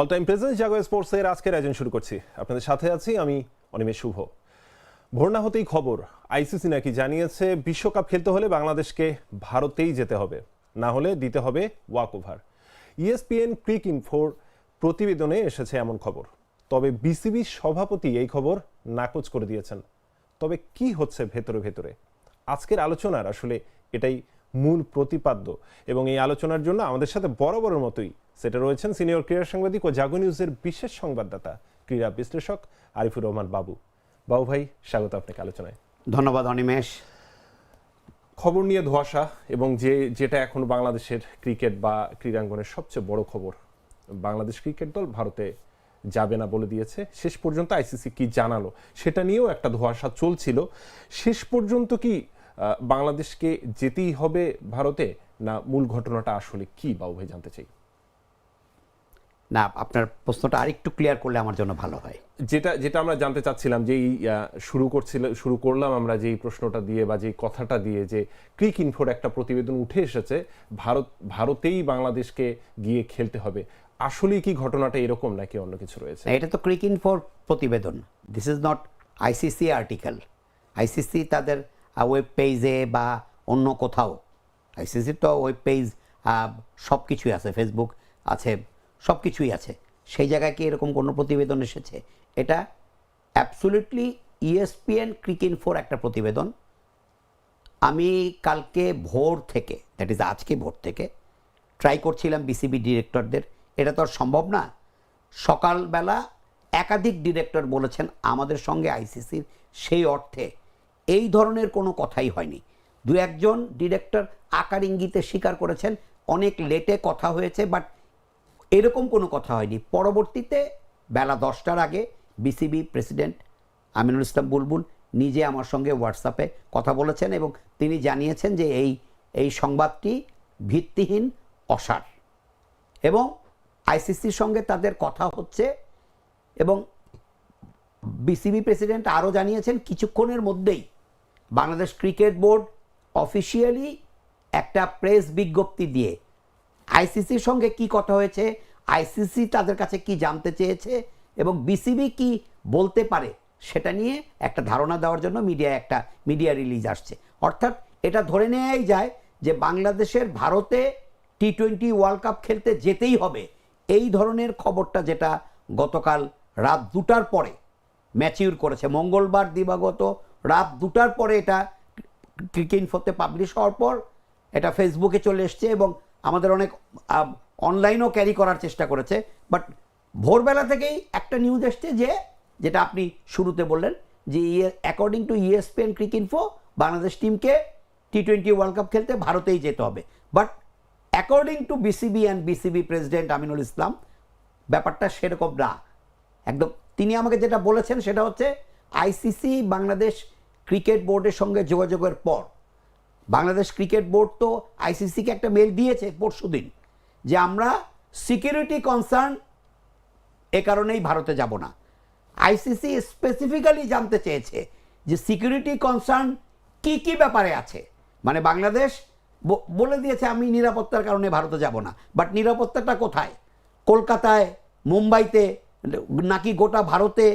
All time presence জাগো স্পোর্টসের আজকের আয়োজন শুরু করছি। আপনাদের সাথে আছি আমি অনিমেষ শুভ। ভোর না হতেই খবর, আইসিসি নাকি জানিয়েছে বিশ্বকাপ খেলতে হলে বাংলাদেশকে ভারতেই যেতে হবে, না হলে দিতে হবে ওয়াক ওভার। ইএসপিএন ক্রিক ইনফোর প্রতিবেদনে এসেছে এমন খবর। তবে বিসিবি সভাপতি এই খবর নাকচ করে দিয়েছেন। তবে কি হচ্ছে ভেতরে ভেতরে? আজকের আলোচনার আসলে এটাই মূল প্রতিপাদ্য। এবং এই আলোচনার জন্য আমাদের সাথে বরাবরের মতোই সেটা রয়েছেন সিনিয়র ক্রীড়া সাংবাদিক ও জাগো নিউজের বিশেষ সংবাদদাতা ক্রীড়া বিশ্লেষক আরিফুর রহমান বাবু। বাবু ভাই স্বাগত আপনাকে আলোচনায়। ধন্যবাদ অনিমেষ। খবর নিয়ে ধোয়াশা এবং যে যেটা এখন বাংলাদেশের ক্রিকেট বা ক্রীড়াঙ্গনের সবচেয়ে বড় খবর বাংলাদেশ ক্রিকেট দল ভারতে যাবে না বলে দিয়েছে। শেষ পর্যন্ত আইসিসি কি জানালো সেটা নিয়েও একটা ধোয়াশা চলছিল। শেষ পর্যন্ত কি বাংলাদেশকে যেতেই হবে ভারতে? না মূল ঘটনাটা আসলে কি বাবু ভাই জানতে চাই। না আপনার প্রশ্নটা আরেকটু ক্লিয়ার করলে আমার জন্য ভালো হয়। যেটা যেটা আমরা জানতে চাচ্ছিলাম যে শুরু করছিল শুরু করলাম আমরা যেই প্রশ্নটা দিয়ে বা যেই কথাটা দিয়ে যে ক্রিক ইনফোর একটা প্রতিবেদন উঠে এসেছে ভারত ভারতেই বাংলাদেশকে গিয়ে খেলতে হবে। আসলে কি ঘটনাটা এরকম নাকি অন্য কিছু রয়েছে? এটা তো ক্রিক ইনফোর প্রতিবেদন। This is not ICC article ICC তাদের ওয়েব পেজে বা অন্য কোথাও। আইসিসির তো ওয়েব পেজ সব কিছুই আছে ফেসবুক আছে সব কিছুই আছে। সেই জায়গায় কি এরকম কোনো প্রতিবেদন এসেছে? এটা অ্যাবসোলিউটলি ইএসপিএন ক্রিক ইনফোর একটা প্রতিবেদন। আমি কালকে ভোর থেকে দ্যাট ইজ আজকে ভোর থেকে ট্রাই করছিলাম বিসিবি ডিরেক্টরদের এটা তো আর সম্ভব না। সকালবেলা একাধিক ডিরেক্টর বলেছেন আমাদের সঙ্গে আইসিসির সেই অর্থে এই ধরনের কোনো কথাই হয়নি। দু একজন ডিরেক্টর আকার ইঙ্গিতে স্বীকার করেছেন, অনেক লেটে কথা হয়েছে বাট এরকম কোনো কথা হয়নি। পরবর্তীতে বেলা দশটার আগে বিসিবি প্রেসিডেন্ট আমিনুল ইসলাম বুলবুল নিজে আমার সঙ্গে হোয়াটসঅ্যাপে কথা বলেছেন এবং তিনি জানিয়েছেন যে এই এই সংবাদটি ভিত্তিহীন, অসার। এবং আইসিসির সঙ্গে তাদের কথা হচ্ছে এবং বিসিবি প্রেসিডেন্ট আরও জানিয়েছেন, কিছুক্ষণের মধ্যেই বাংলাদেশ ক্রিকেট বোর্ড অফিসিয়ালি একটা প্রেস বিজ্ঞপ্তি দিয়ে আইসিসির সঙ্গে কি কথা হয়েছে, আইসিসি তাদের কাছে কি জানতে চেয়েছে এবং বিসিবি কি বলতে পারে সেটা নিয়ে একটা ধারণা দেওয়ার জন্য মিডিয়া একটা মিডিয়া রিলিজ আসছে। অর্থাৎ এটা ধরে নেওয়াই যায় যে বাংলাদেশের ভারতে টি টোয়েন্টি ওয়ার্ল্ড কাপ খেলতে যেতেই হবে। এই ধরনের খবরটা যেটা গতকাল রাত দুটার পরে ম্যাচিউর করেছে। মঙ্গলবার দিবাগত রাত দুটার পরে এটা ক্রিকেট ইনফোতে পাবলিশ হওয়ার পর এটা ফেসবুকে চলে এসছে এবং আমাদের অনেক অনলাইনও ক্যারি করার চেষ্টা করেছে। বাট ভোরবেলা থেকেই একটা নিউজ এসছে যে, যেটা আপনি শুরুতে বললেন যে ইয়ে according to ESPN Cricinfo Bangladesh টিমকে টি টোয়েন্টি ওয়ার্ল্ড কাপ খেলতে ভারতেই যেতে হবে। But according to BCB and BCB president Aminul Islam ব্যাপারটা সেরকম না। একদম, তিনি আমাকে যেটা বলেছেন সেটা হচ্ছে আইসিসি বাংলাদেশ ক্রিকেট বোর্ডের সঙ্গে যোগাযোগের পর। বাংলাদেশ ক্রিকেট বোর্ড তো আইসিসিকে একটা মেল দিয়েছে পরশুদিন যে আমরা সিকিউরিটি কনসার্ন এ কারণেই ভারতে যাব না। আইসিসি স্পেসিফিক্যালি জানতে চেয়েছে যে সিকিউরিটি কনসার্ন কি কি ব্যাপারে আছে। মানে বাংলাদেশ বলে দিয়েছে আমি নিরাপত্তার কারণে ভারতে যাব না। বাট নিরাপত্তাটা কোথায়? কলকাতায়, মুম্বাইতে, নাকি গোটা ভারতে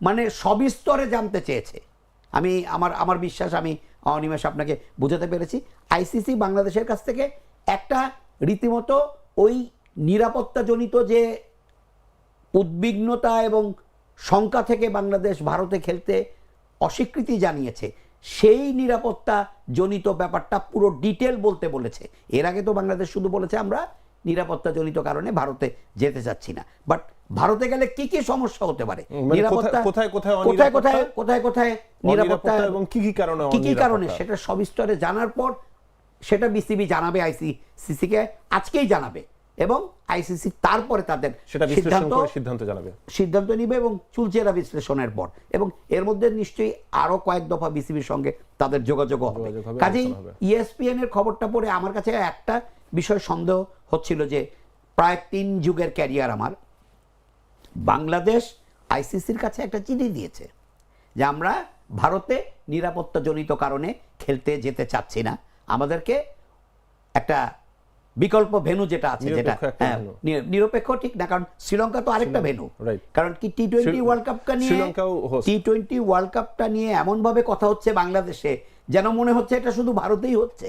মানে সবিস্তরে জানতে চেয়েছে। আমি, আমার আমার বিশ্বাস, আমি অনিমেষ আপনাকে বোঝাতে পেরেছি। আইসিসি বাংলাদেশের কাছ থেকে একটা রীতিমতো ওই নিরাপত্তাজনিত যে উদ্বিগ্নতা এবং শঙ্কা থেকে বাংলাদেশ ভারতে খেলতে অস্বীকৃতি জানিয়েছে, সেই নিরাপত্তা জনিত ব্যাপারটা পুরো ডিটেল বলতে বলেছে। এর আগে তো বাংলাদেশ শুধু বলেছে, আমরা নিরাপত্তা জনিত কারণে ভারতে যেতে চাচ্ছি না। বাট ভারতে গেলে কি কি সমস্যা হতে পারে? মানে নিরাপত্তা কোথায়- কোথায় কোথায় কোথায় কোথায় কোথায় নিরাপত্তা এবং কি কি কারণে কি কি কারণে? সেটা সবিস্তরে জানার পর সেটা বিসিবি জানাবে আইসিসিকে আজকেই জানাবে এবং আইসিসি তারপরে তাদের সেটা সিদ্ধান্ত সিদ্ধান্ত জানাবে। সিদ্ধান্ত নিবে এবং চুলচেরা বিশ্লেষণের পর এবং এর মধ্যে নিশ্চয়ই আরও কয়েক দফা বিসিবির সঙ্গে তাদের যোগাযোগ হবে কাজেই ইএসপিএন এর খবরটা পড়ে আমার কাছে একটা বিষয় সন্দেহ হচ্ছিল যে প্রায় তিন যুগের ক্যারিয়ার আমার। বাংলাদেশ আইসিসির কাছে একটা চিঠি দিয়েছে যে আমরা ভারতে নিরাপত্তাজনিত কারণে খেলতে যেতে চাচ্ছি না। আমাদেরকে একটা বিকল্প ভেনু যেটা আছে যেটা নিরপেক্ষ হ্যাঁ, নিরপেক্ষ ঠিক না কারণ শ্রীলঙ্কা তো আরেকটা ভেনু। কারণ কি টি টোয়েন্টি ওয়ার্ল্ড কাপটা নিয়ে টি টোয়েন্টি ওয়ার্ল্ড কাপটা নিয়ে এমনভাবে কথা হচ্ছে বাংলাদেশে যেন মনে হচ্ছে এটা শুধু ভারতেই হচ্ছে।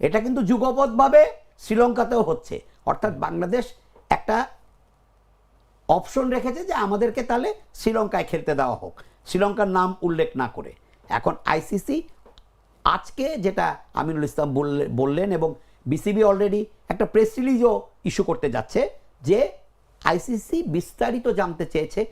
এটা কিন্তু যুগপৎ ভাবে শ্রীলঙ্কাতেও হচ্ছে। অর্থাৎ বাংলাদেশ একটা অপশন রেখেছে যে আমাদেরকে তাহলে শ্রীলঙ্কায় খেলতে দেওয়া হোক। শ্রীলঙ্কার নাম উল্লেখ না করে। এখন আইসিসি আজকে যেটা আমিনুল ইসলাম বললে- বললেন এবং বিসিবি অলরেডি একটা প্রেস রিলিজও ইস্যু করতে যাচ্ছে যে আইসিসি বিস্তারিত জানতে চেয়েছে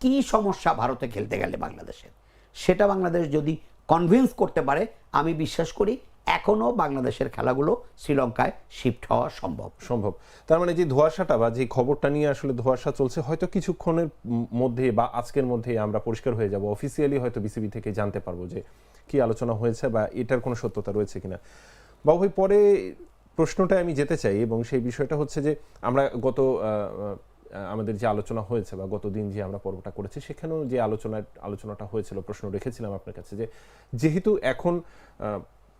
কি সমস্যা ভারতে খেলতে গেলে বাংলাদেশের। সেটা বাংলাদেশ যদি কনভিন্স করতে পারে, আমি বিশ্বাস করি এখনও বাংলাদেশের খেলাগুলো শ্রীলঙ্কায় শিফট হওয়া সম্ভব। সম্ভব। তার মানে যে ধোঁয়াশাটা বা যে খবরটা নিয়ে আসলে ধোঁয়াশা চলছে, হয়তো কিছুক্ষণের মধ্যে বা আজকের মধ্যে আমরা পরিষ্কার হয়ে যাব। অফিসিয়ালি হয়তো বিসিবি থেকে জানতে পারব যে কি আলোচনা হয়েছে বা এটার কোনো সত্যতা রয়েছে কিনা। বাবু ভাই, পরে প্রশ্নটায় আমি যেতে চাই এবং সেই বিষয়টা হচ্ছে যে আমরা গত আমাদের যে আলোচনা হয়েছে বা গত দিন যে আমরা পর্বটা করেছি, সেখানেও যে আলোচনা আলোচনাটা হয়েছিল, প্রশ্ন রেখেছিলাম আপনার কাছে যে যেহেতু এখন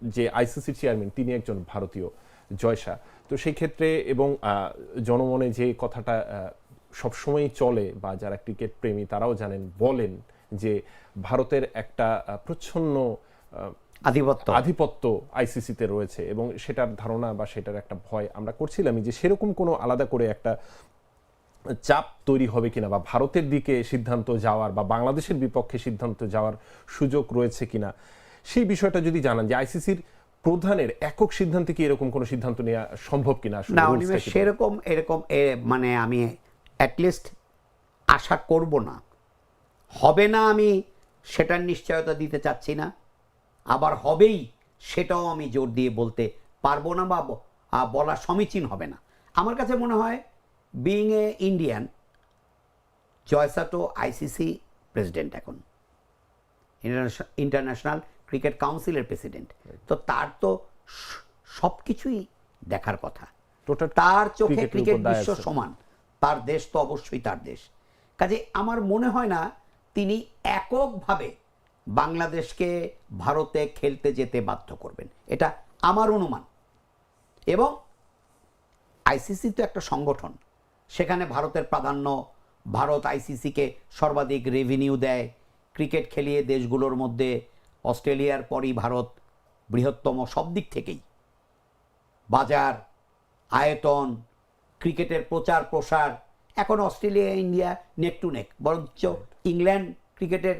যে আইসিসির চেয়ারম্যান তিনি একজন ভারতীয় জয়সা তো সেই ক্ষেত্রে এবং জনমনে যে কথাটা সবসময়ই চলে বা যারা ক্রিকেট প্রেমী তারাও জানেন বলেন যে ভারতের একটা প্রচ্ছন্ন আধিপত্য। আধিপত্য আইসিসিতে রয়েছে এবং সেটার ধারণা বা সেটার একটা ভয় আমরা করছিলামই যে সেরকম কোনো আলাদা করে একটা চাপ তৈরি হবে কিনা বা ভারতের দিকে সিদ্ধান্ত যাওয়ার বা বাংলাদেশের বিপক্ষে সিদ্ধান্ত যাওয়ার সুযোগ রয়েছে কিনা সেই বিষয়টা যদি জানান যে আইসিসির প্রধানের একক সিদ্ধান্তে কি এরকম কোনো সিদ্ধান্ত নেওয়া সম্ভব কিনা না? সেরকম এরকম মানে আমি অ্যাটলিস্ট আশা করব না। হবে না আমি সেটার নিশ্চয়তা দিতে চাচ্ছি না। আবার হবেই সেটাও আমি জোর দিয়ে বলতে পারব না বা বলা সমীচীন হবে না। আমার কাছে মনে হয় বিইং এ ইন্ডিয়ান জয়সাটো আইসিসি প্রেসিডেন্ট এখন। ইন্টারন্যাশনাল ক্রিকেট কাউন্সিলের প্রেসিডেন্ট। তো তার তো সব কিছুই দেখার কথা। তার চোখে ক্রিকেট বিশ্ব সমান। তার দেশ তো অবশ্যই তার দেশ। কাজে আমার মনে হয় না তিনি এককভাবে বাংলাদেশকে ভারতে খেলতে যেতে বাধ্য করবেন। এটা আমার অনুমান। এবং আইসিসি তো একটা সংগঠন। সেখানে ভারতের প্রাধান্য ভারত আইসিসিকে সর্বাধিক রেভিনিউ দেয়। ক্রিকেট খেলিয়ে দেশগুলোর মধ্যে অস্ট্রেলিয়ার পরই ভারত বৃহত্তম সব দিক থেকেই। বাজার আয়তন ক্রিকেটের প্রচার প্রসার এখন Australia India neck to neck. বরঞ্চ ইংল্যান্ড ক্রিকেটের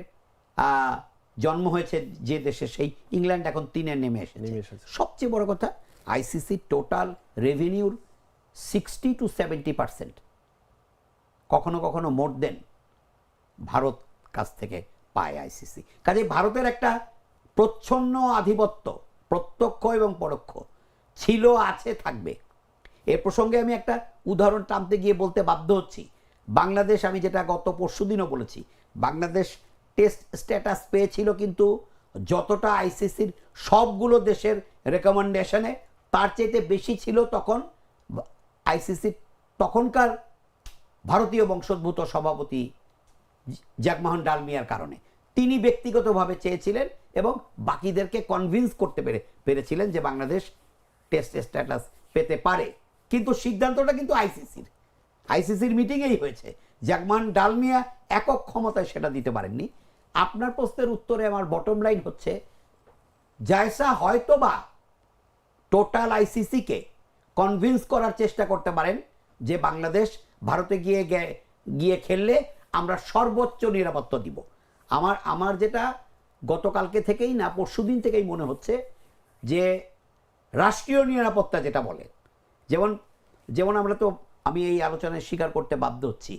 জন্ম হয়েছে যে দেশে সেই ইংল্যান্ড এখন তিনে নেমে এসেছে। সবচেয়ে বড় কথা আইসিসি টোটাল রেভিনিউর সিক্সটি টু সেভেন্টি পার্সেন্ট। কখনো কখনো মোর দেন ভারত কাছ থেকে পায় আইসিসি। কাজে ভারতের একটা প্রচ্ছন্ন আধিপত্য, প্রত্যক্ষ এবং পরোক্ষ, ছিল, আছে, থাকবে। এ প্রসঙ্গে আমি একটা উদাহরণ টানতে গিয়ে বলতে বাধ্য হচ্ছি। বাংলাদেশ, আমি যেটা গত পরশুদিনও বলেছি, বাংলাদেশ টেস্ট স্ট্যাটাস পেয়েছিল কিন্তু যতটা আইসিসির সবগুলো দেশের রেকমেন্ডেশনে তার চাইতে বেশি ছিল তখন আইসিসির তখনকার ভারতীয় বংশোদ্ভূত সভাপতি জাগমোহন ডালমিয়ার কারণে। তিনি ব্যক্তিগতভাবে চেয়েছিলেন এবং বাকিদেরকে কনভিন্স করতে পেরে, পেরেছিলেন যে বাংলাদেশ টেস্ট স্ট্যাটাস পেতে পারে। কিন্তু সিদ্ধান্তটা কিন্তু আইসিসির আইসিসির মিটিংয়েই হয়েছে। জাগমান ডালমিয়া একক ক্ষমতায় সেটা দিতে পারেননি। আপনার প্রশ্নের উত্তরে আমার বটম লাইন হচ্ছে, জায়সা হয়তোবা টোটাল আইসিসিকে কনভিন্স করার চেষ্টা করতে পারেন যে বাংলাদেশ ভারতে গিয়ে গিয়ে খেললে আমরা সর্বোচ্চ নিরাপত্তা দিব। আমার আমার যেটা গতকালকে থেকেই না পরশুদিন থেকেই মনে হচ্ছে যে রাষ্ট্রীয় নিরাপত্তা যেটা বলে, যেমন যেমন আমরা তো, আমি এই আলোচনায় স্বীকার করতে বাধ্য হচ্ছি।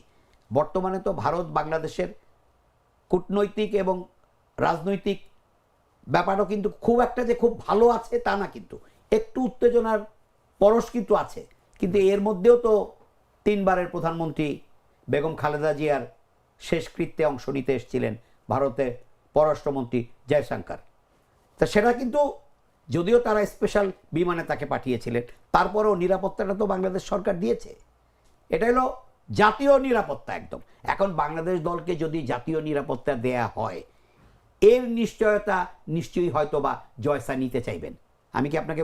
বর্তমানে তো ভারত, বাংলাদেশের কূটনৈতিক এবং রাজনৈতিক ব্যাপারও কিন্তু খুব একটা যে খুব ভালো আছে তা না কিন্তু। একটু উত্তেজনার পরশ কিন্তু আছে। কিন্তু এর মধ্যেও তো তিনবারের প্রধানমন্ত্রী বেগম খালেদা জিয়ার শেষকৃত্যে অংশ নিতে এসেছিলেন। ভারতের পররাষ্ট্রমন্ত্রী জয়শঙ্কর। তা সেটা কিন্তু যদিও তারা স্পেশাল বিমানে তাকে পাঠিয়েছিলেন, তারপরেও নিরাপত্তাটা তো বাংলাদেশ সরকার দিয়েছে। এটা হলো জাতীয় নিরাপত্তা একদম। এখন বাংলাদেশ দলকে যদি জাতীয় নিরাপত্তা দেয়া হয়, এর নিশ্চয়তা নিশ্চয়ই হয়তো বা জয়সা নিতে চাইবেন। আমি কি আপনাকে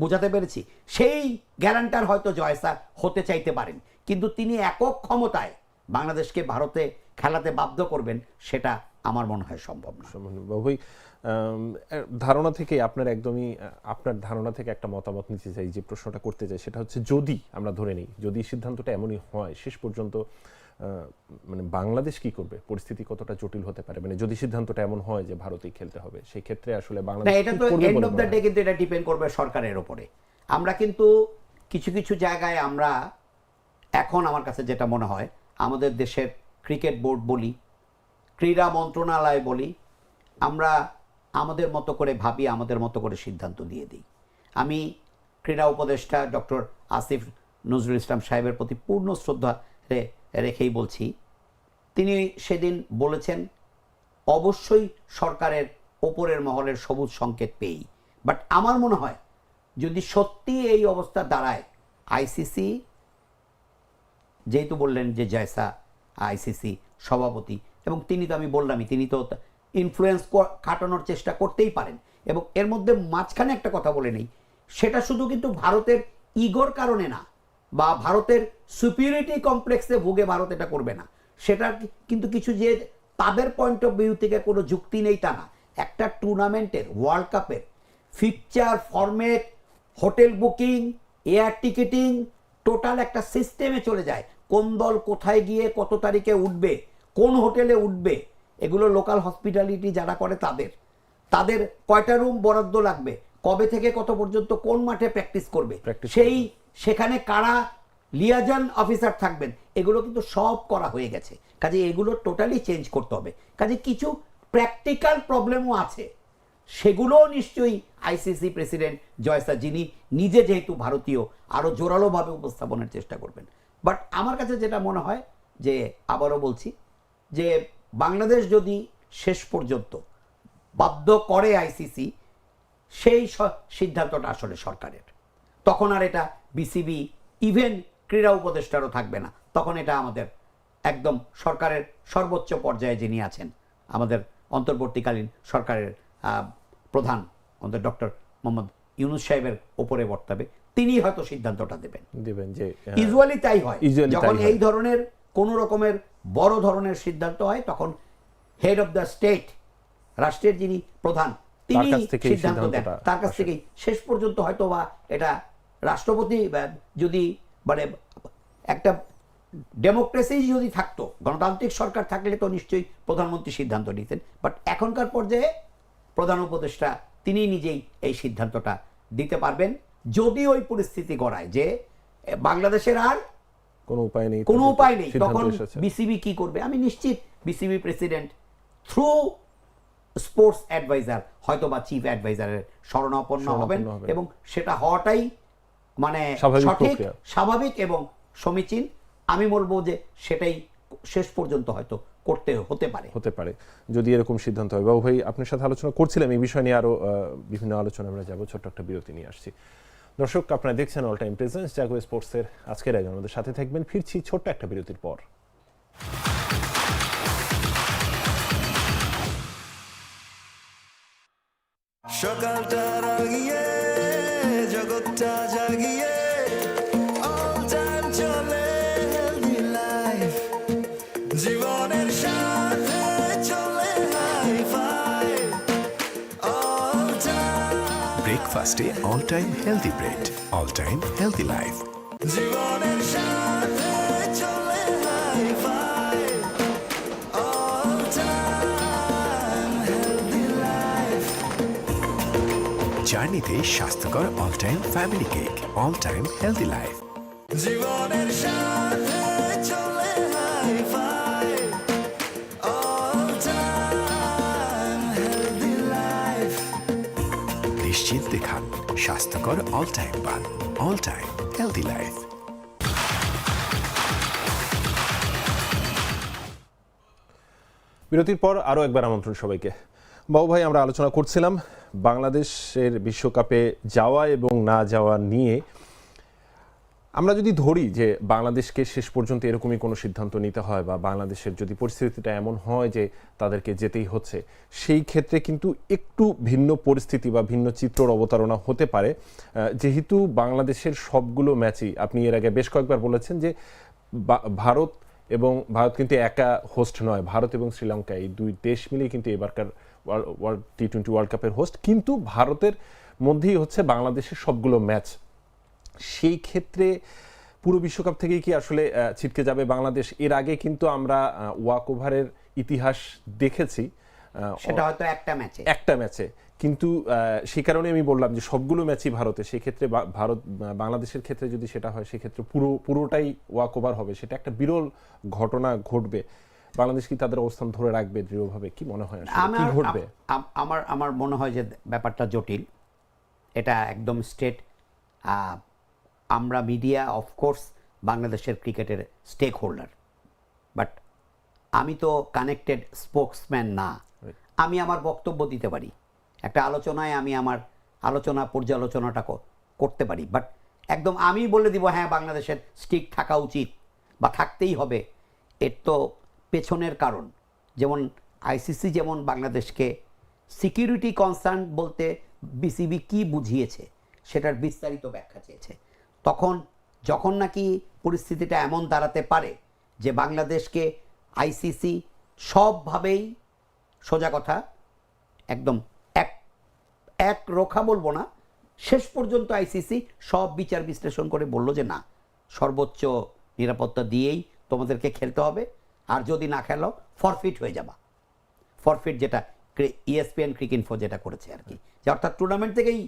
বোঝাতে পেরেছি? সেই গ্যারান্টার হয়তো জয় স্যার হতে চাইতে পারেন, কিন্তু তিনি একক ক্ষমতায় বাংলাদেশকে ভারতে খেলাতে বাধ্য করবেন, সেটা আমার মনে হয় সম্ভব না। ধারণা থেকে আপনার একদমই আপনার ধারণা থেকে একটা মতামত নিতে চাই যে প্রশ্নটা করতে চাই সেটা হচ্ছে যদি আমরা ধরে নিই যদি সিদ্ধান্তটা এমনই হয় শেষ পর্যন্ত মানে বাংলাদেশ কি করবে? পরিস্থিতি কতটা জটিল হতে পারে? মানে যদি সিদ্ধান্তটা এমন হয় যে ভারতেই খেলতে হবে সেই ক্ষেত্রে আসলে বাংলাদেশ এটা তো এন্ড অফ দ্য ডে কিন্তু এটা ডিপেন্ড করবে সরকারের ওপরে। আমরা কিন্তু কিছু কিছু জায়গায় আমরা এখন আমার কাছে যেটা মনে হয় আমাদের দেশের ক্রিকেট বোর্ড বলি ক্রীড়া মন্ত্রণালয় বলি, আমরা আমাদের মতো করে ভাবি, আমাদের মতো করে সিদ্ধান্ত দিয়ে দিই। আমি ক্রীড়া উপদেষ্টা ডক্টর আসিফ নজরুল ইসলাম সাহেবের প্রতি পূর্ণ শ্রদ্ধা রেখেই বলছি, তিনি সেদিন বলেছেন, অবশ্যই সরকারের ওপরের মহলের সবুজ সংকেত পেয়েই। বাট আমার মনে হয়, যদি সত্যি এই অবস্থা দাঁড়ায় আইসিসি যেহেতু বললেন যে জয়সা আইসিসি সভাপতি এবং তিনি তো আমি বললামই, তিনি তো ইনফ্লুয়েন্স কাটানোর চেষ্টা করতেই পারেন। এবং এর মধ্যে মাঝখানে একটা কথা বলে নেই, সেটা শুধু কিন্তু ভারতের ইগোর কারণে না, বা ভারতের সুপিরিয়রিটি কমপ্লেক্সে ভুগে ভারত এটা করবে না। সেটা কিন্তু কিছু যে তাদের পয়েন্ট অফ ভিউ থেকে কোনো যুক্তি নেই তা না। একটা টুর্নামেন্টের ওয়ার্ল্ড কাপের fixture format hotel booking air ticketing total একটা সিস্টেমে চলে যায়। কোন দল কোথায় গিয়ে কত তারিখে উঠবে কোন হোটেলে উঠবে এগুলো লোকাল হসপিটালিটি যারা করে তাদের। তাদের কয়টা রুম বরাদ্দ লাগবে? কবে থেকে কত পর্যন্ত কোন মাঠে প্র্যাকটিস করবে? সেই সেখানে কারা লিয়াজান অফিসার থাকবেন এগুলো কিন্তু সব করা হয়ে গেছে। কাজে এগুলো টোটালি চেঞ্জ করতে হবে। কাজে কিছু প্র্যাকটিক্যাল প্রবলেমও আছে। সেগুলোও নিশ্চয়ই আইসিসি প্রেসিডেন্ট জয়সা যিনি নিজে যেহেতু ভারতীয় আরও জোরালোভাবে উপস্থাপনের চেষ্টা করবেন। বাট আমার কাছে যেটা মনে হয় যে আবারও বলছি যে বাংলাদেশ যদি শেষ পর্যন্ত বাধ্য করে আইসিসি সেই সিদ্ধান্তটা আসলে সরকারের। তখন আর এটা বিসিবি ইভেন ক্রীড়া উপদেষ্টারও থাকবে না। তখন এটা আমাদের একদম সরকারের সর্বোচ্চ পর্যায়ে যিনি আছেন আমাদের অন্তর্বর্তীকালীন সরকারের প্রধান আমাদের ডক্টর মোহাম্মদ ইউনুস সাহেবের ওপরে বর্তাবে তিনি হয়তো সিদ্ধান্তটা দেবেন। দেবেন যে ইউজুয়ালি তাই হয়। যখন এই ধরনের কোন রকমের বড় ধরনের সিদ্ধান্ত হয় তখন হেড অফ দ্য স্টেট রাষ্ট্রের যিনি প্রধান তিনি সিদ্ধান্ত দেন। তার কাছ থেকেই। শেষ পর্যন্ত হয়তো বা এটা রাষ্ট্রপতি যদি মানে একটা ডেমোক্রেসি যদি থাকতো গণতান্ত্রিক সরকার থাকলে তো নিশ্চয়ই প্রধানমন্ত্রী সিদ্ধান্ত নিতেন বাট এখনকার পর্যায়ে প্রধান উপদেষ্টা তিনি নিজেই এই সিদ্ধান্তটা দিতে পারবেন। যদি ওই পরিস্থিতি গড়ায় যে বাংলাদেশের আর কোনো উপায় নেই কোনো উপায় নেই। তখন বিসিবি কি করবে? আমি নিশ্চিত BCB president through sports adviser হয়তো বা চিফ অ্যাডভাইজারের শরণাপন্ন হবেন এবং সেটা হওয়াটাই মানে স্বাভাবিক সঠিক স্বাভাবিক এবং সমীচীন। আমি বলব যে সেটাই শেষ পর্যন্ত হয়তো করতে হতে পারে। হতে পারে। যদি এরকম সিদ্ধান্ত হয় বাবু ভাই আপনার সাথে আলোচনা করছিলাম এই বিষয় নিয়ে আরও বিভিন্ন আলোচনা আমরা যাব ছোট্ট একটা বিরতি নিয়ে আসছি। দর্শক, আপনারা দেখছেন অল টাইম প্রেজেন্স জাগো স্পোর্টসের আজকের আয়োজন। আমাদের সাথে থাকবেন, ফিরছি ছোট্ট একটা বিরতির পর। সকালটা রাগিয়ে ব্রেকফাস্টে all time healthy bread all time healthy life সাথে জার্নিতে স্বাস্থ্যকর all time family cake all time healthy life জীবনের স্বাস্থ্যকর all time bun all time healthy life বিরতির পর আরও একবার আমন্ত্রণ সবাইকে। বাবু ভাই, আমরা আলোচনা করছিলাম বাংলাদেশের বিশ্বকাপে যাওয়া এবং না যাওয়া নিয়ে। আমরা যদি ধরি যে বাংলাদেশকে শেষ পর্যন্ত এরকমই কোনো সিদ্ধান্ত নিতে হয় বা বাংলাদেশের যদি পরিস্থিতিটা এমন হয় যে তাদেরকে যেতেই হচ্ছে, সেই ক্ষেত্রে কিন্তু একটু ভিন্ন পরিস্থিতি বা ভিন্ন চিত্রর অবতারণা হতে পারে। যেহেতু বাংলাদেশের সবগুলো ম্যাচই, আপনি এর আগে বেশ কয়েকবার বলেছেন যে ভারত এবং ভারত কিন্তু একা হোস্ট নয়, ভারত এবং শ্রীলঙ্কা, এই দুই দেশ মিলেই কিন্তু এবারকার ওয়ার্ল্ড টি টোয়েন্টি ওয়ার্ল্ড কাপের হোস্ট কিন্তু ভারতের মধ্যেই হচ্ছে বাংলাদেশের সবগুলো ম্যাচ। সেই ক্ষেত্রে পুরো বিশ্বকাপ থেকেই কি আসলে ছিটকে যাবে বাংলাদেশ? এর আগে কিন্তু আমরা ওয়াক ওভারের ইতিহাস দেখেছি। সেটা হয়তো একটা ম্যাচে। একটা ম্যাচে। কিন্তু সে কারণে আমি বললাম যে সবগুলো ম্যাচই ভারতে। সেই ক্ষেত্রে ভারত বাংলাদেশের ক্ষেত্রে যদি সেটা হয় সেক্ষেত্রে পুরো পুরোটাই ওয়াক ওভার হবে। সেটা একটা বিরল ঘটনা ঘটবে। বাংলাদেশ কি তাদের অবস্থান ধরে রাখবে দৃঢ়ভাবে? কি মনে হয় কি ঘটবে? আমার আমার মনে হয় যে ব্যাপারটা জটিল। এটা একদম স্টেট আমরা মিডিয়া অফকোর্স বাংলাদেশের ক্রিকেটের স্টেক হোল্ডার বাট আমি তো কানেক্টেড স্পোক্সম্যান না। আমি আমার বক্তব্য দিতে পারি। একটা আলোচনায় আমি আমার আলোচনা পর্যালোচনাটা করতে পারি। বাট একদম আমি বলে দিব হ্যাঁ বাংলাদেশের স্টিক থাকা উচিত বা থাকতেই হবে। এর তো পেছনের কারণ। যেমন আইসিসি যেমন বাংলাদেশকে সিকিউরিটি কনসার্ন বলতে বিসিবি কি বুঝিয়েছে সেটার বিস্তারিত ব্যাখ্যা চেয়েছে। তখন যখন নাকি পরিস্থিতিটা এমন দাঁড়াতে পারে যে বাংলাদেশকে আইসিসি সবভাবেই সোজা কথা, একদম এক এক রোখা বলব না, শেষ পর্যন্ত আইসিসি সব বিচার বিশ্লেষণ করে বলল যে না, সর্বোচ্চ নিরাপত্তা দিয়েই তোমাদেরকে খেলতে হবে, আর যদি না খেলো ফরফিট হয়ে যাবা। ফরফিট যেটা ইএসপিএন ক্রিকইনফো যেটা করেছে আর কি, যে অর্থাৎ টুর্নামেন্ট থেকেই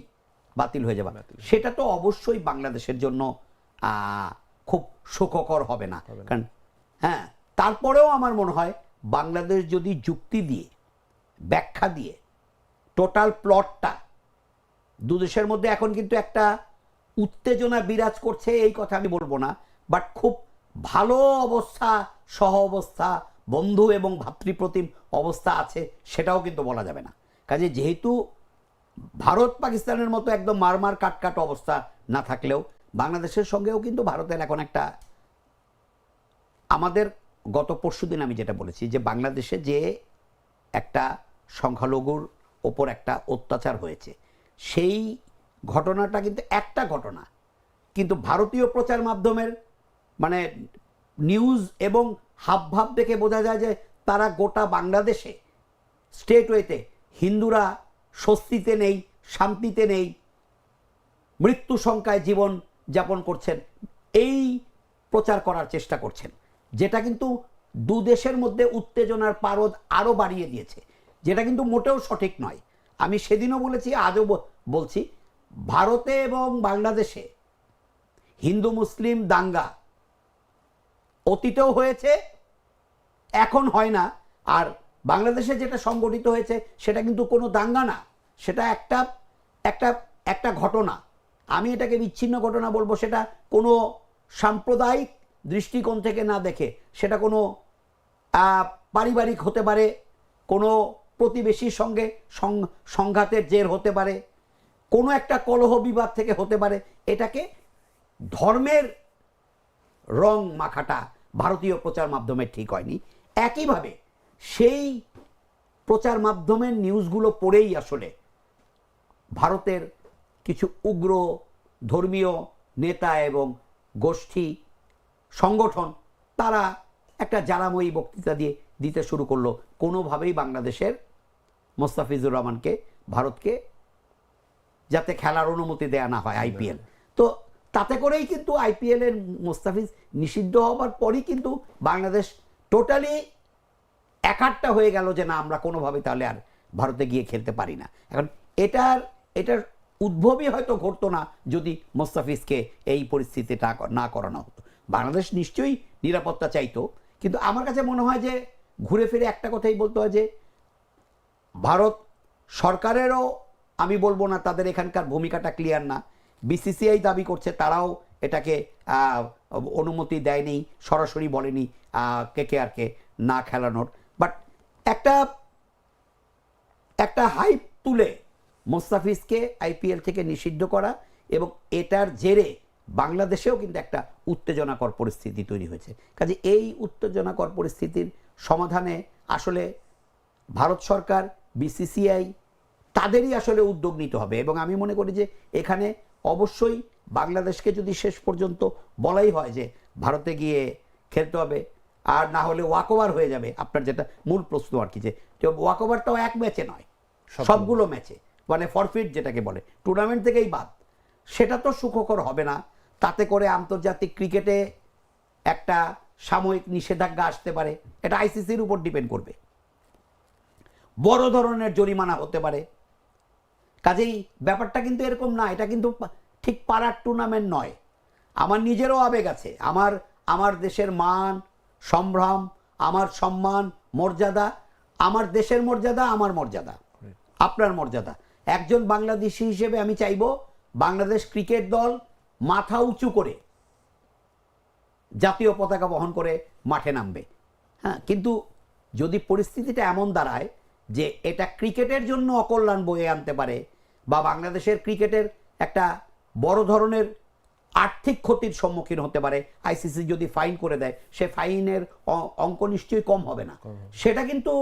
বাতিল হয়ে যাবে। সেটা তো অবশ্যই বাংলাদেশের জন্য খুব সুখকর হবে না। কারণ হ্যাঁ তারপরেও আমার মনে হয় বাংলাদেশ যদি যুক্তি দিয়ে ব্যাখ্যা দিয়ে টোটাল প্লটটা দু দেশের মধ্যে এখন কিন্তু একটা উত্তেজনা বিরাজ করছে এই কথা আমি বলব না বাট খুব ভালো অবস্থা সহ অবস্থা বন্ধু এবং ভাতৃপ্রতিম অবস্থা আছে সেটাও কিন্তু বলা যাবে না। কাজে যেহেতু ভারত পাকিস্তানের মতো একদম মারমার কাটকাট অবস্থা না থাকলেও বাংলাদেশের সঙ্গেও কিন্তু ভারতের এখন একটা আমাদের গত পরশুদিন আমি যেটা বলেছি যে বাংলাদেশে যে একটা সংখ্যালঘুর ওপর একটা অত্যাচার হয়েছে, সেই ঘটনাটা কিন্তু একটা ঘটনা। কিন্তু ভারতীয় প্রচার মাধ্যমের মানে নিউজ এবং হাবভাব দেখে বোঝা যায় যে তারা গোটা বাংলাদেশে স্টেট ওয়েতে হিন্দুরা স্বস্তিতে নেই, শান্তিতে নেই। মৃত্যু সংখ্যায় জীবন যাপন করছেন। এই প্রচার করার চেষ্টা করছেন, যেটা কিন্তু দু দেশের মধ্যে উত্তেজনার পারদ আরও বাড়িয়ে দিয়েছে, যেটা কিন্তু মোটেও সঠিক নয়। আমি সেদিনও বলেছি, আজও বলছি, ভারতে এবং বাংলাদেশে হিন্দু, মুসলিম, দাঙ্গা অতীতেও হয়েছে, এখন হয় না। আর বাংলাদেশে যেটা সংগঠিত হয়েছে, সেটা কিন্তু কোনো দাঙ্গা না। সেটা একটা একটা একটা ঘটনা। আমি এটাকে বিচ্ছিন্ন ঘটনা বলব, সেটা কোনো সাম্প্রদায়িক দৃষ্টিকোণ থেকে না দেখে, সেটা কোনো পারিবারিক হতে পারে, কোনো প্রতিবেশীর সঙ্গে সংঘাতের জের হতে পারে, কোনো একটা কলহ বিবাদ থেকে হতে পারে, এটাকে ধর্মের রং মাখাটা ভারতীয় প্রচার মাধ্যমে ঠিক হয়নি। একইভাবে সেই প্রচার মাধ্যমের নিউজগুলো পড়েই আসলে ভারতের কিছু উগ্র ধর্মীয় নেতা এবং গোষ্ঠী, সংগঠন, তারা একটা জ্বালাময়ী বক্তৃতা দিয়ে দিতে শুরু করল। কোনোভাবেই বাংলাদেশের মোস্তাফিজুর রহমানকে, ভারতকে যাতে খেলার অনুমতি দেয়া না হয় আইপিএল। তো তাতে করেই কিন্তু আইপিএলের মোস্তাফিজ নিষিদ্ধ হবার পরই কিন্তু বাংলাদেশ টোটালি একাট্টা হয়ে গেল যে না, আমরা কোনোভাবে তাহলে আর ভারতে গিয়ে খেলতে পারি না। এখন এটার এটার উদ্ভবই হয়তো ঘটতো না যদি মোস্তাফিজকে এই পরিস্থিতিটা না করানো হতো। বাংলাদেশ নিশ্চয়ই নিরাপত্তা চাইতো, কিন্তু আমার কাছে মনে হয় যে ঘুরে ফিরে একটা কথাই বলতে হয় যে ভারত সরকারেরও, আমি বলব না তাদের এখানকার ভূমিকাটা ক্লিয়ার না, বিসিসিআই দাবি করছে তারাও এটাকে অনুমতি দেয়নি, সরাসরি বলেনি কে কে না খেলানোর। একটা একটা হাইপ তুলে মোস্তাফিজকে আইপিএল থেকে নিষিদ্ধ করা এবং এটার জেরে বাংলাদেশেও কিন্তু একটা উত্তেজনাকর পরিস্থিতি তৈরি হয়েছে। কাজে এই উত্তেজনাকর পরিস্থিতির সমাধানে আসলে ভারত সরকার বিসিসিআই তাদেরই আসলে উদ্যোগ নিতে হবে এবং আমি মনে করি যে এখানে অবশ্যই বাংলাদেশকে যদি শেষ পর্যন্ত বলাই হয় যে ভারতে গিয়ে খেলতে হবে আর না হলে ওয়াকওভার হয়ে যাবে। আপনার যেটা মূল প্রশ্ন আর কি যে ওয়াকওভারটাও এক ম্যাচে নয় সবগুলো। সবগুলো ম্যাচে মানে ফরফিট যেটাকে বলে টুর্নামেন্ট থেকেই বাদ। সেটা তো সুখকর হবে না। তাতে করে আন্তর্জাতিক ক্রিকেটে একটা সাময়িক নিষেধাজ্ঞা আসতে পারে। এটা আইসিসির উপর ডিপেন্ড করবে। বড় ধরনের জরিমানা হতে পারে। কাজেই ব্যাপারটা কিন্তু এরকম না এটা কিন্তু ঠিক পাড়ার টুর্নামেন্ট নয়। আমার নিজেরও আবেগ আছে। আমার আমার দেশের মান সম্ভ্রম, আমার সম্মান, মর্যাদা, আমার দেশের মর্যাদা, আমার মর্যাদা, আপনার মর্যাদা। একজন বাংলাদেশি হিসেবে আমি চাইব বাংলাদেশ ক্রিকেট দল মাথা উঁচু করে জাতীয় পতাকা বহন করে মাঠে নামবে। হ্যাঁ কিন্তু যদি পরিস্থিতিটা এমন দাঁড়ায় যে এটা ক্রিকেটের জন্য অকল্যাণ বয়ে আনতে পারে বা বাংলাদেশের ক্রিকেটের একটা বড় ধরনের আর্থিক ক্ষতির সম্মুখীন হতে পারে। আইসিসি যদি ফাইন করে দেয় সে ফাইনের অঙ্ক নিশ্চয়ই কম হবে না। সেটা কিন্তু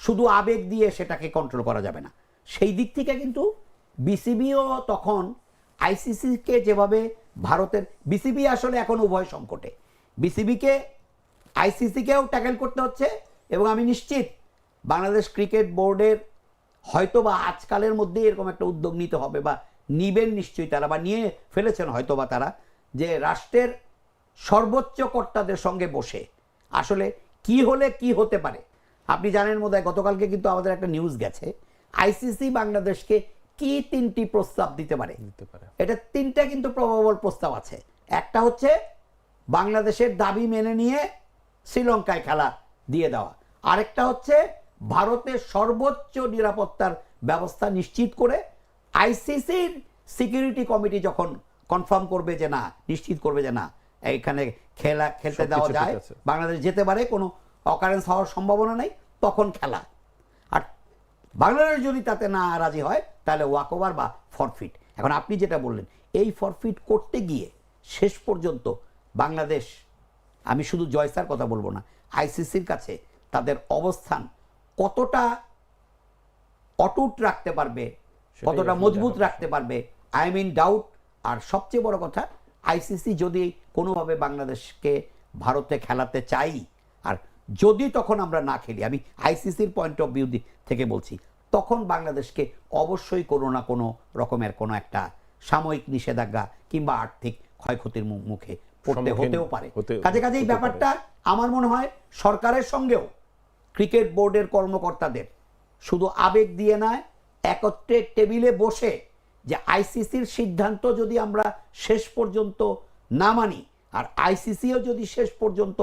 শুধু আবেগ দিয়ে সেটাকে কন্ট্রোল করা যাবে না। সেই দিক থেকে কিন্তু বিসিবিও তখন আইসিসিকে যেভাবে ভারতের বিসিবি আসলে এখন উভয় সংকটে। বিসিবিকে আইসিসিকেও ট্যাকেল করতে হচ্ছে এবং আমি নিশ্চিত বাংলাদেশ ক্রিকেট বোর্ডের হয়তো বা আজকালের মধ্যেই এরকম একটা উদ্যোগ নিতে হবে বা নিবেন নিশ্চয়ই তারা বা নিয়ে ফেলেছেন হয়তো বা তারা যে রাষ্ট্রের সর্বোচ্চ কর্তাদের সঙ্গে বসে। আসলে কি হলে কি হতে পারে? আপনি জানেন হয় গতকালকে কিন্তু আমাদের একটা নিউজ গেছে আইসিসি বাংলাদেশকে কি তিনটি প্রস্তাব দিতে পারে? এটা তিনটা কিন্তু প্রবাবল প্রস্তাব আছে। একটা হচ্ছে বাংলাদেশের দাবি মেনে নিয়ে শ্রীলঙ্কায় খেলা দিয়ে দেওয়া। আরেকটা হচ্ছে ভারতের সর্বোচ্চ নিরাপত্তার ব্যবস্থা নিশ্চিত করে আইসিসির সিকিউরিটি কমিটি যখন কনফার্ম করবে যে না নিশ্চিত করবে যে না এইখানে খেলা খেলতে দেওয়া যায়। বাংলাদেশ যেতে পারে কোনো অকারেন্স হওয়ার সম্ভাবনা নেই তখন খেলা আর বাংলাদেশ যদি তাতে না রাজি হয় তাহলে ওয়াকওভার বা ফরফিট এখন আপনি যেটা বললেন এই ফরফিট করতে গিয়ে শেষ পর্যন্ত বাংলাদেশ আমি শুধু জয়সার কথা বলব না আইসিসির কাছে তাদের অবস্থান কতটা অটুট রাখতে পারবে কতটা মজবুত রাখতে পারবে? আই মিন ডাউট আর সবচেয়ে বড় কথা আইসিসি যদি কোনোভাবে বাংলাদেশকে ভারতে খেলাতে চাই আর যদি তখন আমরা না খেলি আমি আইসিসির পয়েন্ট অফ ভিউ থেকে বলছি তখন বাংলাদেশকে অবশ্যই কোনো না কোনো রকমের কোনো একটা সাময়িক নিষেধাজ্ঞা কিংবা আর্থিক ক্ষয়ক্ষতির মুখে পড়তে হতেও পারে। কাজে কাজে এই ব্যাপারটা আমার মনে হয় সরকারের সঙ্গেও ক্রিকেট বোর্ডের কর্মকর্তাদের শুধু আবেগ দিয়ে নয় একত্রে টেবিলে বসে যে আইসিসির সিদ্ধান্ত যদি আমরা শেষ পর্যন্ত না মানি আর আইসিসিও যদি শেষ পর্যন্ত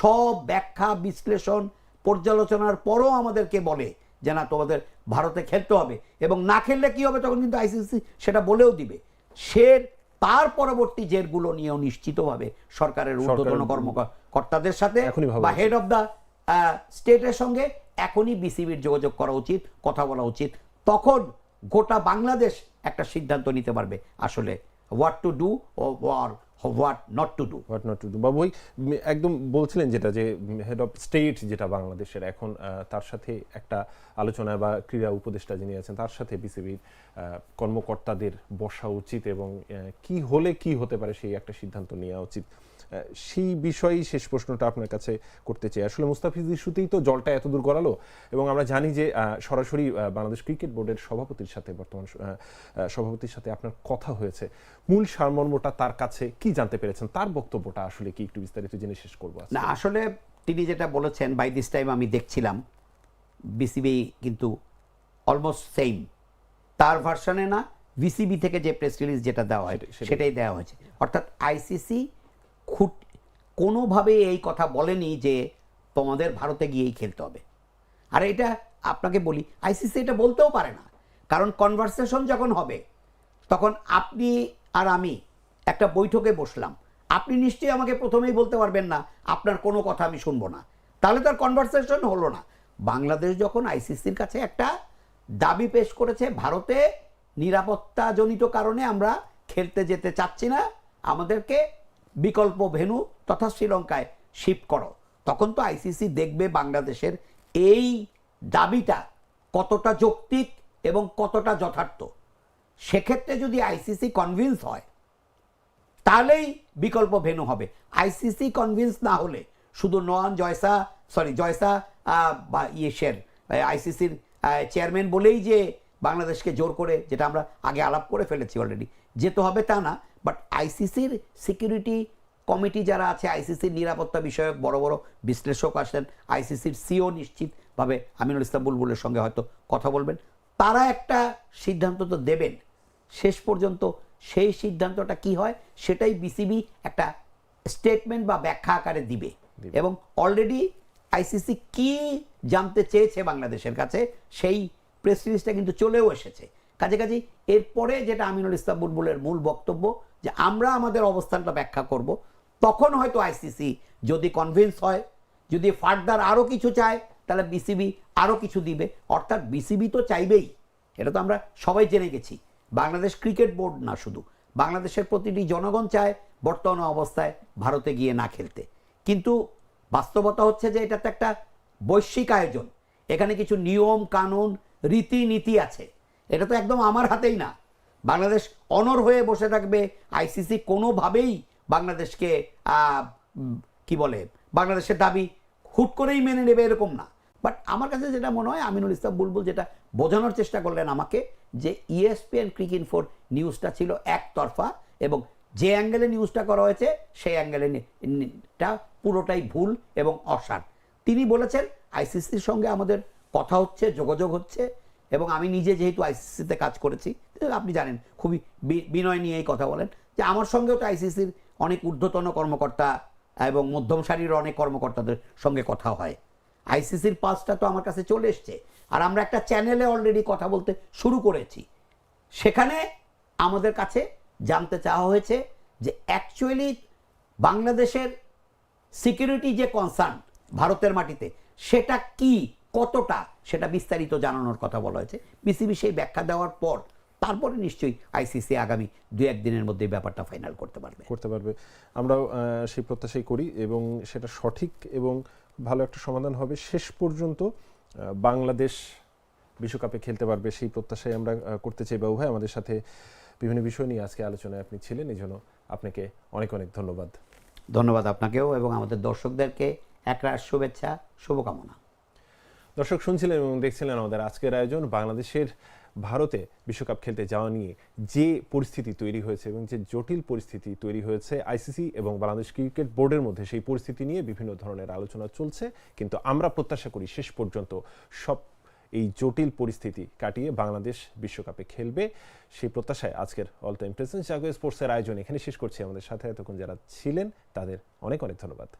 সব ব্যাখ্যা বিশ্লেষণ পর্যালোচনার পরও আমাদেরকে বলে যে না তোমাদের ভারতে খেলতে হবে এবং না খেললে কি হবে তখন কিন্তু আইসিসি সেটা বলেও দিবে। সে তার পরবর্তী জেরগুলো নিয়েও নিশ্চিতভাবে সরকারের ঊর্ধ্বতন কর্মকর্তাদের সাথে বা হেড অফ দ্য স্টেটের সঙ্গে এখনই বিসিবির যোগাযোগ করা উচিত কথা বলা উচিত। তখন গোটা বাংলাদেশ একটা সিদ্ধান্ত নিতে পারবে আসলে what to do O what not to do what not to do বাবু একদম বলছিলেন যেটা যে হেড অফ স্টেট যেটা বাংলাদেশের এখন তার সাথে একটা আলোচনা বা ক্রীড়া উপদেষ্টা যিনি আছেন, তার সাথে বিসিবির কর্মকর্তাদের বসা উচিত এবং কি হলে কি হতে পারে সেই একটা সিদ্ধান্ত নেওয়া উচিত। সেই বিষয়েই শেষ প্রশ্নটা আপনার কাছে করতে চাই। আসলে মুস্তাফিজ ইস্যুতেই তো জলটা এত দূর গড়ালো এবং আমরা জানি যে সরাসরি বাংলাদেশ ক্রিকেট বোর্ডের সভাপতির সাথে বর্তমান সভাপতির সাথে আপনার কথা হয়েছে। মূল সারমর্মটা তার কাছে কি জানতে পেরেছেন? তার বক্তব্যটা আসলে কি? একটু বিস্তারিত জেনে শেষ করব না আসলে তিনি যেটা বলেছেন বাই দিস টাইম আমি দেখছিলাম বিসিবি কিন্তু অলমোস্ট সেম তার ভার্সনে না বিসিবি থেকে যে প্রেস রিলিজ যেটা দেওয়া হয়। সেটাই দেওয়া হয়েছে। অর্থাৎ আইসিসি খুট, কোনোভাবে এই কথা বলেনি যে তোমাদের ভারতে গিয়েই খেলতে হবে। আর এটা আপনাকে বলি আইসিসি এটা বলতেও পারে না। কারণ কনভারসেশন যখন হবে, তখন আপনি আর আমি একটা বৈঠকে বসলাম। আপনি নিশ্চয়ই আমাকে প্রথমেই বলতে পারবেন না, আপনার কোনো কথা আমি শুনব না। তাহলে তার কনভারসেশন হলো না। বাংলাদেশ যখন আইসিসির কাছে একটা দাবি পেশ করেছে, ভারতে নিরাপত্তাজনিত কারণে আমরা খেলতে যেতে চাচ্ছি না, আমাদেরকে বিকল্প ভেনু তথা শ্রীলঙ্কায় শিফট করো। তখন তো আইসিসি দেখবে বাংলাদেশের এই দাবিটা কতটা যৌক্তিক এবং কতটা যথার্থ। সেক্ষেত্রে যদি আইসিসি কনভিন্স হয়, তাহলেই বিকল্প ভেনু হবে। আইসিসি কনভিন্স না হলে শুধু নয়ন জয়সা সরি জয়সা বা ইয়েসের আইসিসির চেয়ারম্যান বলেই যে বাংলাদেশকে জোর করে, যেটা আমরা আগে আলাপ করে ফেলেছি অলরেডি যেতে হবে তা না। বাট আইসিসির সিকিউরিটি কমিটি যারা আছে আইসিসির নিরাপত্তা বিষয়ক বড় বড় বিশ্লেষক আসেন আইসিসির সিও নিশ্চিতভাবে আমিনুল ইসলাম বুলবুলের সঙ্গে হয়তো কথা বলবেন। তারা একটা সিদ্ধান্ত তো দেবেন। শেষ পর্যন্ত সেই সিদ্ধান্তটা কি হয় সেটাই বিসিবি একটা স্টেটমেন্ট বা ব্যাখ্যা আকারে দিবে। এবং অলরেডি আইসিসি কি জানতে চেয়েছে বাংলাদেশের কাছে সেই প্রেস রিলিজটা কিন্তু চলেও এসেছে। কাজে কাজে এরপরে যেটা আমিনুল ইসলাম বুলবুলের মূল বক্তব্য যে আমরা আমাদের অবস্থানটা ব্যাখ্যা করব, তখন হয়তো আইসিসি যদি কনভিন্স হয়, যদি ফার্দার আরও কিছু চায়, তাহলে বিসিবি আরও কিছু দিবে। অর্থাৎ বিসিবি তো চাইবেই, এটা তো আমরা সবাই জেনে গেছি। বাংলাদেশ ক্রিকেট বোর্ড না শুধু, বাংলাদেশের প্রতিটি জনগণ চায় বর্তমান অবস্থায় ভারতে গিয়ে না খেলতে। কিন্তু বাস্তবতা হচ্ছে যে এটা তো একটা বৈশ্বিক আয়োজন। এখানে কিছু নিয়ম, কানুন, রীতিনীতি আছে। এটা তো একদম আমার হাতেই না। বাংলাদেশ অনর হয়ে বসে থাকবে আইসিসি কোনোভাবেই বাংলাদেশকে কি বলে, বাংলাদেশের দাবি হুট করেই মেনে নেবে এরকম না। বাট আমার কাছে যেটা মনে হয়, আমিনুল ইসলাম বুলবুল যেটা বোঝানোর চেষ্টা করলেন আমাকে, যে ইএসপিএন ক্রিক ইনফোর নিউজটা ছিল একতরফা এবং যে অ্যাঙ্গেলে নিউজটা করা হয়েছে, সেই অ্যাঙ্গেলে টা পুরোটাই ভুল এবং অসার। তিনি বলেছেন আইসিসির সঙ্গে আমাদের কথা হচ্ছে, যোগাযোগ হচ্ছে এবং আমি নিজে যেহেতু আইসিসিতে কাজ করেছি আপনি জানেন, খুবই বিনয় নিয়েই কথা বলেন যে আমার সঙ্গেও তো আইসিসির অনেক ঊর্ধ্বতন কর্মকর্তা এবং মধ্যম সারির অনেক কর্মকর্তাদের সঙ্গে কথা হয়। আইসিসির পাসটা তো আমার কাছে চলে এসছে। আর আমরা একটা চ্যানেলে অলরেডি কথা বলতে শুরু করেছি। সেখানে আমাদের কাছে জানতে চাওয়া হয়েছে যে অ্যাকচুয়ালি বাংলাদেশের সিকিউরিটি যে কনসার্ন ভারতের মাটিতে, সেটা কি, কতটা, সেটা বিস্তারিত জানানোর কথা বলা হয়েছে। বিসিবি সেই ব্যাখ্যা দেওয়ার পর তারপরে নিশ্চয়ই আইসিসি আগামী দু একদিনের মধ্যে ব্যাপারটা ফাইনাল করতে পারবে। করতে পারবে। আমরাও সেই প্রত্যাশাই করি এবং সেটা সঠিক এবং ভালো একটা সমাধান হবে। শেষ পর্যন্ত বাংলাদেশ বিশ্বকাপে খেলতে পারবে সেই প্রত্যাশাই আমরা করতে চাই। বাবু ভাই আমাদের সাথে বিভিন্ন বিষয় নিয়ে আজকে আলোচনায় আপনি ছিলেন এই জন্য আপনাকে অনেক অনেক ধন্যবাদ। ধন্যবাদ আপনাকেও এবং আমাদের দর্শকদেরকে। একরাশ শুভেচ্ছা শুভকামনা। দর্শক শুনছিলেন এবং দেখছিলেন আমাদের আজকের আয়োজন বাংলাদেশের ভারতে বিশ্বকাপ খেলতে যাওয়া নিয়ে যে পরিস্থিতি তৈরি হয়েছে এবং যে জটিল পরিস্থিতি তৈরি হয়েছে আইসিসি এবং বাংলাদেশ ক্রিকেট বোর্ডের মধ্যে সেই পরিস্থিতি নিয়ে বিভিন্ন ধরনের আলোচনা চলছে। কিন্তু আমরা প্রত্যাশা করি শেষ পর্যন্ত সব এই জটিল পরিস্থিতি কাটিয়ে বাংলাদেশ বিশ্বকাপে খেলবে। সেই প্রত্যাশায় আজকের অল টাইম প্রেসেন্স জাগো স্পোর্টসের আয়োজন এখানে শেষ করছি। আমাদের সাথে এতক্ষণ যারা ছিলেন তাদের অনেক অনেক ধন্যবাদ।